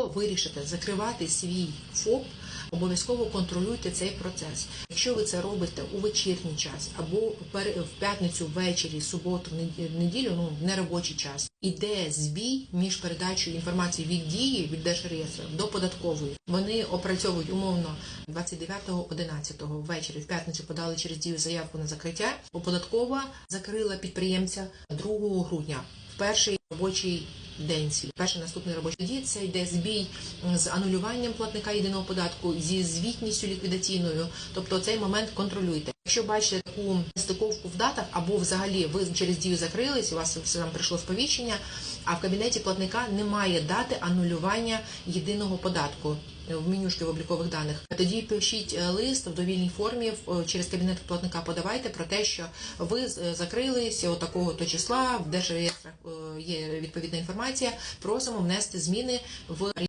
Якщо вирішите закривати свій ФОП, обов'язково контролюйте цей процес. Якщо ви це робите у вечірній час або в п'ятницю ввечері, суботу, неділю, ну в неробочий час, іде збій між передачею інформації від дії від держреєстру до податкової. Вони опрацьовують умовно 29.11 ввечері в п'ятницю подали через дію заявку на закриття. Податкова закрила підприємця 2 грудня в перший робочий день свій. Перший наступний робочий дій це йде збій з анулюванням платника єдиного податку зі звітністю ліквідаційною. Тобто цей момент контролюйте. Якщо бачите таку стиковку в датах, або взагалі ви через дію закрились, у вас все там прийшло сповіщення, а в кабінеті платника немає дати анулювання єдиного податку в менюшки в облікових даних. Тоді пишіть е, лист в довільній формі в- через кабінет платника. Подавайте про те, що ви е, закрились от такого то числа в держреєстрах е, є відповідна інформація. Просимо внести зміни в